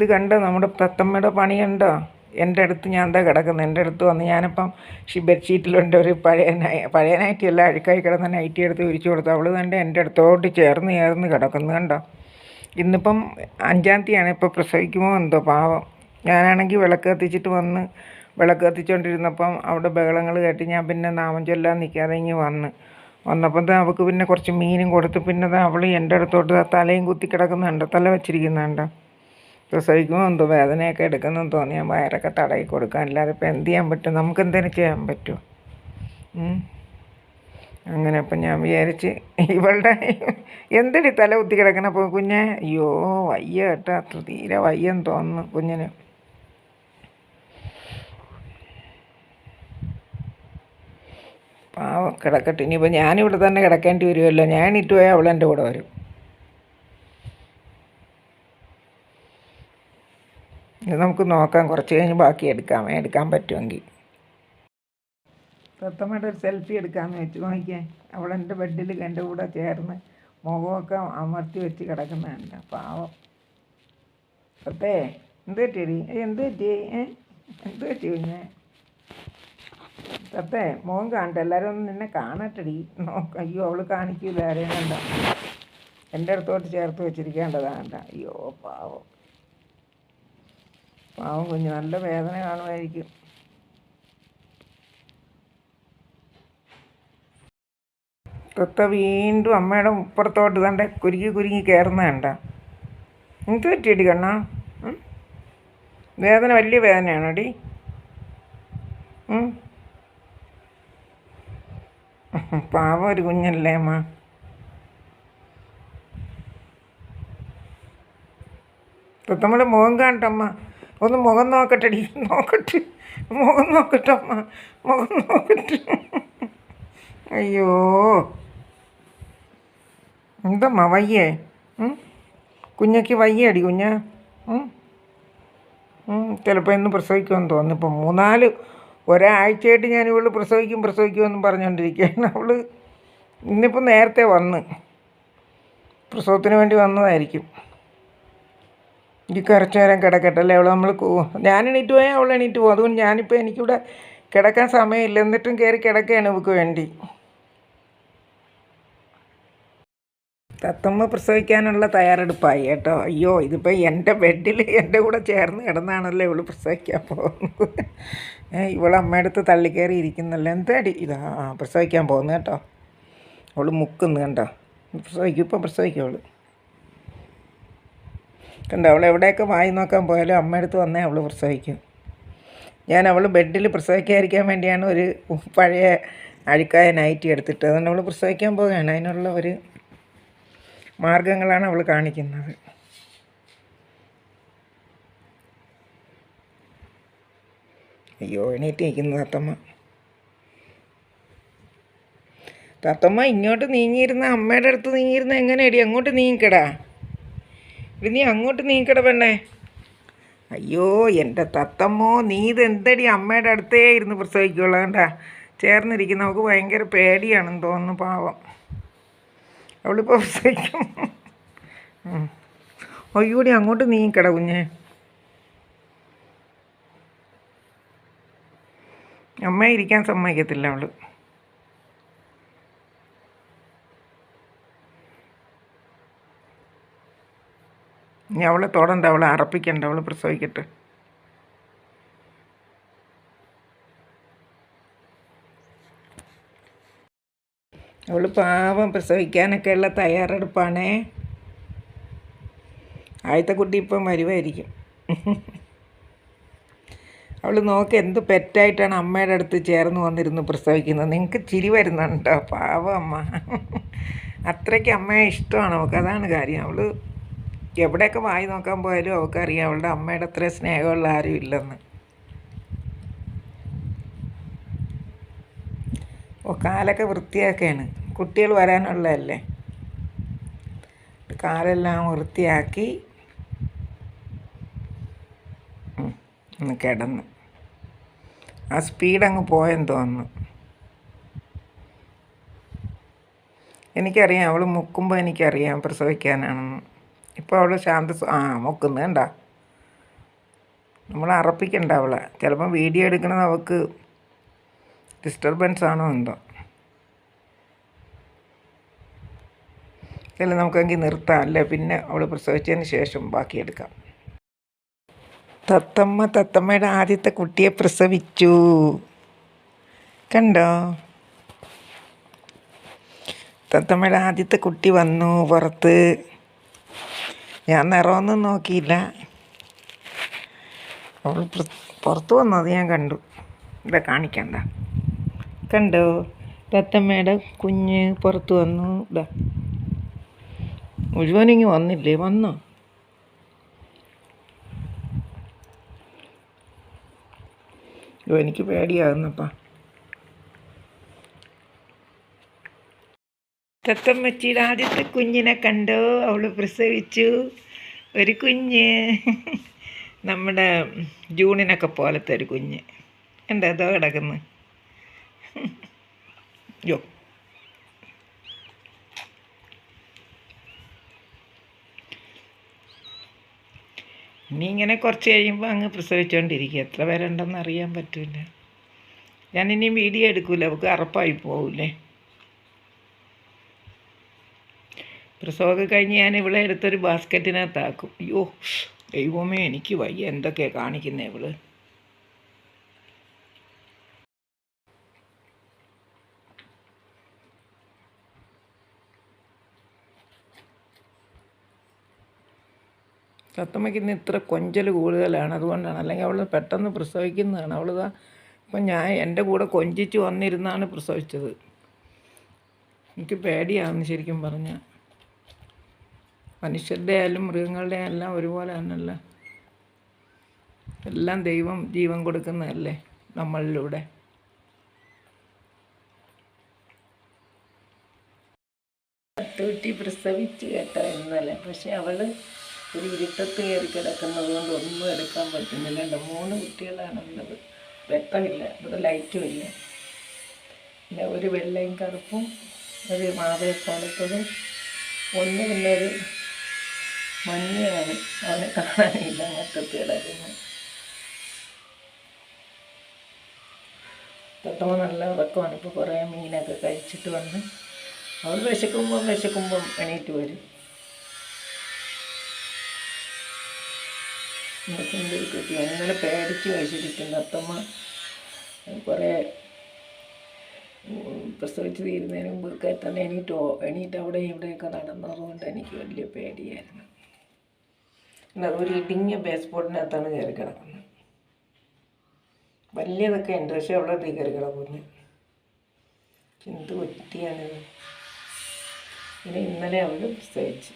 ഇത് കണ്ടോ നമ്മുടെ തത്തമ്മയുടെ പണി കണ്ടോ എന്റെ അടുത്ത് ഞാൻ എന്താ കിടക്കുന്നത്? എന്റെ അടുത്ത് വന്ന് ഞാനിപ്പം ഷി ബെഡ്ഷീറ്റിലുണ്ട് ഒരു പഴയ പഴയ നൈറ്റി അല്ല അഴുക്കായി കിടന്ന നൈറ്റി എടുത്ത് വിരിച്ചു കൊടുത്തു അവൾ കണ്ട് എന്റെ അടുത്തോട്ട് ചേർന്ന് ചേർന്ന് കിടക്കുന്നു കണ്ടോ? ഇന്നിപ്പം അഞ്ചാം തീയതിയാണ്. ഇപ്പോൾ പ്രസവിക്കുമോ എന്തോ പാവം. ഞാനാണെങ്കിൽ വിളക്ക് കത്തിച്ചിട്ട് വന്ന് വിളക്ക് കത്തിച്ചുകൊണ്ടിരുന്നപ്പം അവിടെ ബഹളങ്ങൾ കേട്ട് ഞാൻ പിന്നെ നാമം ചൊല്ലാൻ നിൽക്കാതെ ഇങ്ങ് വന്ന്. വന്നപ്പം അവൾക്ക് പിന്നെ കുറച്ച് മീനും കൊടുത്ത് പിന്നെ അവൾ എന്റെ അടുത്തോട്ട് തലയും കുത്തി കിടക്കുന്നുണ്ടോ. തല വെച്ചിരിക്കുന്നുണ്ട്. പ്രസവിക്കുമ്പോൾ എന്തോ വേദനയൊക്കെ എടുക്കുന്നെന്ന് തോന്നിയാൽ വയറൊക്കെ തടയി കൊടുക്കാൻ. അല്ലാതെ ഇപ്പം എന്ത് ചെയ്യാൻ പറ്റും? നമുക്ക് എന്തെങ്കിലും ചെയ്യാൻ പറ്റുമോ? അങ്ങനെ അപ്പം ഞാൻ വിചാരിച്ച് ഇവളുടെ എന്തടി തല കുത്തി കിടക്കണ? അപ്പോൾ കുഞ്ഞെ അയ്യോ വയ്യ കേട്ടോ. അത്ര തീരെ വയ്യെന്ന് തോന്നുന്നു കുഞ്ഞിന്. പാവം കിടക്കട്ടെ. ഇനിയിപ്പോൾ ഞാനിവിടെ തന്നെ കിടക്കേണ്ടി വരുമല്ലോ. ഞാൻ ഇട്ട് പോയാൽ അവളെന്റെ കൂടെ വരും. ഇത് നമുക്ക് നോക്കാം കുറച്ച് കഴിഞ്ഞ് ബാക്കി എടുക്കാം എടുക്കാൻ പറ്റുമെങ്കിൽ സത്തമ്മയുടെ ഒരു സെൽഫി എടുക്കാമെന്ന് വെച്ച് നോക്കിയാൽ അവൾ എന്റെ ബെഡിൽ എന്റെ കൂടെ ചേർന്ന് മുഖമൊക്കെ അമർത്തി വെച്ച് കിടക്കുന്നതാണ്. പാവം. സത്തേ എന്ത് പറ്റിയടി? എന്ത് പറ്റി? ഏ എന്ത് പറ്റി കുഞ്ഞെ? സത്തേ മുഖം കാണട്ടെ. എല്ലാവരും ഒന്ന് നിന്നെ കാണട്ടടി. നോക്ക അയ്യോ അവൾ കാണിക്കൂല ആരെയും കണ്ട. എന്റെ അടുത്തോട്ട് ചേർത്ത് വെച്ചിരിക്കേണ്ടതാണ്. അയ്യോ പാവം. പാവം കുഞ്ഞ് നല്ല വേദന കാണുമായിരിക്കും. തൊത്ത വീണ്ടും അമ്മയുടെ ഇപ്പുറത്തോട്ട് തണ്ട കുരുങ്ങി കുരുങ്ങി കയറുന്ന കണ്ട. എന്ത് പറ്റിയടി കണ്ണാ? വേദന വലിയ വേദനയാണോടി അടി പാവം ഒരു കുഞ്ഞല്ലേ അമ്മ. തൊത്തമ്മയുടെ മുഖം കാണട്ടമ്മ. ഒന്ന് മുഖം നോക്കട്ടെടി നോക്കട്ടെ. മുഖം നോക്കട്ടെ അമ്മ. മുഖം നോക്കട്ടെ. അയ്യോ. എന്തമ്മ വയ്യേ? കുഞ്ഞയ്ക്ക് വയ്യേടി കുഞ്ഞ? ചിലപ്പോൾ ഇന്ന് പ്രസവിക്കുമെന്ന് തോന്നുന്നു. ഇപ്പം മൂന്നാൽ ഒരാഴ്ചയായിട്ട് ഞാൻ ഇവൾ പ്രസവിക്കും പ്രസവിക്കുമെന്ന് പറഞ്ഞുകൊണ്ടിരിക്കുകയാണ് അവൾ ഇന്നിപ്പോൾ നേരത്തെ വന്ന്. പ്രസവത്തിന് വേണ്ടി വന്നതായിരിക്കും. ഈ കുറച്ച് നേരം കിടക്കട്ടെ അല്ലേ അവൾ നമ്മൾ ഞാൻ എണീറ്റ് പോയാൽ അവൾ എണീറ്റ് പോകും. അതുകൊണ്ട് ഞാനിപ്പോൾ എനിക്കിവിടെ കിടക്കാൻ സമയമില്ല. എന്നിട്ടും കയറി കിടക്കുകയാണ് ഇവക്ക് വേണ്ടി. തത്തമ്മ പ്രസവിക്കാനുള്ള തയ്യാറെടുപ്പായി കേട്ടോ. അയ്യോ ഇതിപ്പോൾ എന്റെ ബെഡിൽ എന്റെ കൂടെ ചേർന്ന് കിടന്നാണല്ലോ ഇവൾ പ്രസവിക്കാൻ പോകുന്നത്. ഇവൾ അമ്മയടുത്ത് തള്ളിക്കയറി ഇരിക്കുന്നല്ലോ? എന്താടി? ഇതാ പ്രസവിക്കാൻ പോകുന്നു കേട്ടോ. അവൾ മുക്കുന്നു കണ്ടോ? പ്രസവിക്കും ഇപ്പം പ്രസവിക്കും അവൾ കണ്ടോ അവൾ എവിടെയൊക്കെ വായി നോക്കാൻ പോയാലും അമ്മയടുത്ത് വന്നേ അവൾ പ്രസവിക്കും. ഞാൻ അവൾ ബെഡിൽ പ്രസവിക്കാതിരിക്കാൻ വേണ്ടിയാണ് ഒരു പഴയ അഴുക്കായ നൈറ്റി എടുത്തിട്ട് അതുകൊണ്ട് അവൾ പ്രസവിക്കാൻ പോവുകയാണ്. അതിനുള്ള ഒരു മാർഗങ്ങളാണ് അവൾ കാണിക്കുന്നത്. അയ്യോ എണീറ്റ് നിൽക്കുന്നു തത്തമ്മ. തത്തമ്മ ഇങ്ങോട്ട് നീങ്ങിയിരുന്ന അമ്മയുടെ അടുത്ത് നീങ്ങിയിരുന്ന എങ്ങനെയടി അങ്ങോട്ട് നീങ്ങിക്കടാ. ഇത് നീ അങ്ങോട്ട് നീക്കട പെണ്ണേ. അയ്യോ എന്റെ തത്തമ്മോ നീ ഇത് എന്തടി അമ്മയുടെ അടുത്തേ ഇരുന്ന് പ്രസവിക്കുള്ളൂ കണ്ടാ? ചേർന്നിരിക്കുന്ന നമുക്ക് ഭയങ്കര പേടിയാണെന്ന് തോന്നുന്നു പാവം. അവളിപ്പോൾ പ്രസവിക്കും. ഒയ്യൂടി അങ്ങോട്ട് നീക്കട കുഞ്ഞേ. അമ്മ ഇരിക്കാൻ സമ്മതിക്കത്തില്ല അവൾ. ഇനി അവളെ തോടണ്ട അവളെ അറപ്പിക്കണ്ട അവൾ പ്രസവിക്കട്ടെ. അവൾ പാവം പ്രസവിക്കാനൊക്കെ ഉള്ള തയ്യാറെടുപ്പാണേ. ആദ്യത്തെ കുട്ടി ഇപ്പം വരുമായിരിക്കും അവൾ നോക്ക് എന്ത് പെറ്റായിട്ടാണ് അമ്മയുടെ അടുത്ത് ചേർന്ന് വന്നിരുന്ന് പ്രസവിക്കുന്നത്. നിങ്ങൾക്ക് ചിരി വരുന്നുണ്ടോ? പാവം അമ്മ. അത്രയ്ക്ക് അമ്മയെ ഇഷ്ടമാണ് അവൾക്ക്. അതാണ് കാര്യം. അവൾ എവിടെയൊക്കെ വായി നോക്കാൻ പോയാലും അവൾക്കറിയാം അവളുടെ അമ്മയുടെ അത്ര സ്നേഹമുള്ള ആരും ഇല്ലെന്ന്. ഓ കാലൊക്കെ വൃത്തിയാക്കുകയാണ് കുട്ടികൾ വരാനുള്ളതല്ലേ? കാലെല്ലാം വൃത്തിയാക്കി. ഒന്ന് കിടന്ന്. ആ സ്പീഡ് അങ്ങ് പോയെന്ന് തോന്നുന്നു. എനിക്കറിയാം അവൾ മുക്കുമ്പോൾ എനിക്കറിയാം പ്രസവിക്കാനാണെന്ന്. ഇപ്പോൾ അവൾ ശാന്ത ആ മുക്കുന്നു കണ്ട. നമ്മൾ അറപ്പിക്കണ്ട അവളെ. ചിലപ്പോൾ വീഡിയോ എടുക്കണത് അവൾക്ക് ഡിസ്റ്റർബൻസ് ആണോ എന്തോ. അല്ല നമുക്കെങ്കിൽ നിർത്താം. അല്ലേ? പിന്നെ അവൾ പ്രസവിച്ചതിന് ശേഷം ബാക്കി എടുക്കാം. തത്തമ്മ തത്തമ്മയുടെ ആദ്യത്തെ കുട്ടിയെ പ്രസവിച്ചു. കണ്ടോ? തത്തമ്മയുടെ ആദ്യത്തെ കുട്ടി വന്നു പുറത്ത്. ഞാൻ നിറമൊന്നും നോക്കിയില്ല. അവൾ പുറത്തു വന്നത് ഞാൻ കണ്ടു. ഇവിടെ കാണിക്കണ്ട കണ്ടോ? തത്തമ്മയുടെ കുഞ്ഞ് പുറത്ത് വന്നു. ഇതാ മുഴുവനിങ്ങി വന്നില്ലേ? വന്നോ? എനിക്ക് പേടിയാകുന്നപ്പാ. തത്തമ്മച്ചിയുടെ ആദ്യത്തെ കുഞ്ഞിനെ കണ്ടോ. അവൾ പ്രസവിച്ചു. ഒരു കുഞ്ഞ്. നമ്മുടെ ജൂണിനൊക്കെ പോലത്തെ ഒരു കുഞ്ഞ്. എന്താ അതോ കിടക്കുന്നു? യോ ഇനി ഇങ്ങനെ കുറച്ച് കഴിയുമ്പോൾ അങ്ങ് പ്രസവിച്ചുകൊണ്ടിരിക്കുക എത്ര പേരുണ്ടെന്ന് അറിയാൻ പറ്റില്ല ഞാൻ ഇനി വീഡിയോ എടുക്കൂല. അവൾക്ക് അറപ്പായി പോവില്ലേ പ്രസവമൊക്കെ കഴിഞ്ഞ് ഞാൻ ഇവിടെ എടുത്തൊരു ബാസ്ക്കറ്റിനകത്താക്കും. അയ്യോ ദൈവമേ എനിക്ക് വയ്യ. എന്തൊക്കെയാണ് കാണിക്കുന്നത് ഇവൾ? തത്തമ്മയ്ക്ക് ഇന്ന് ഇത്ര കൊഞ്ചൽ കൂടുതലാണ്. അതുകൊണ്ടാണ്. അല്ലെങ്കിൽ അവൾ പെട്ടെന്ന് പ്രസവിക്കുന്നതാണ്. അവളിതാ ഇപ്പം ഞാൻ എന്റെ കൂടെ കൊഞ്ചിച്ച് വന്നിരുന്നാണ് പ്രസവിച്ചത്. എനിക്ക് പേടിയാണെന്ന് ശരിക്കും പറഞ്ഞാൽ. മനുഷ്യരുടെ ആയാലും മൃഗങ്ങളുടെ എല്ലാം ഒരുപോലെ തന്നെയല്ല? എല്ലാം ദൈവം ജീവൻ കൊടുക്കുന്നതല്ലേ നമ്മളിലൂടെ? തൂറ്റി പ്രസവിച്ച് കേട്ടോ ഇന്നലെ. പക്ഷെ അവൾ ഒരു ഇരുട്ടത്ത് കയറി കിടക്കുന്നത് കൊണ്ട് ഒന്നും എടുക്കാൻ പറ്റുന്നില്ല. രണ്ട് മൂന്ന് കുട്ടികളാണുള്ളത്. വെട്ടമില്ല ഇവിടെ ലൈറ്റും ഇല്ല. പിന്നെ ഒരു വെള്ളയും കറുപ്പും ഒരു മാവേ പോലത്തതും ഒന്ന് പിന്നെ ഒരു മഞ്ഞയാണ്. അവനെ കാണാനില്ല മൊത്തത്തിൽ കിടക്കുന്നത് തൊട്ടമ്മ നല്ല ഉറക്കമാണ്. ഇപ്പോൾ കുറേ മീനൊക്കെ കഴിച്ചിട്ട് വന്ന് അവൾ വിശക്കുമ്പം വിശക്കുമ്പം എണീറ്റ് വരും. സുന്ദരി കുട്ടി. ഇന്നലെ പേടിച്ച് കഴിച്ചിരിക്കുന്നു. അത്തമ്മ കുറേ പ്രസവിച്ച് തീരുന്നതിന് മുമ്പ് തന്നെ എണീറ്റോ എണീറ്റ് അവിടെ ഇവിടെയൊക്കെ നടന്നതുകൊണ്ട് എനിക്ക് വലിയ പേടിയായിരുന്നു. അതൊരു ഇടുങ്ങിയ ബേസ്ബോർഡിനകത്താണ് കയറി കിടക്കുന്നത്. വലിയതൊക്കെ ഉണ്ട് പക്ഷെ അവിടെ കയറി കിടക്കുന്നു. എന്ത് പറ്റിയാണിത്? പിന്നെ ഇന്നലെ അവൾ പ്രസവിച്ചു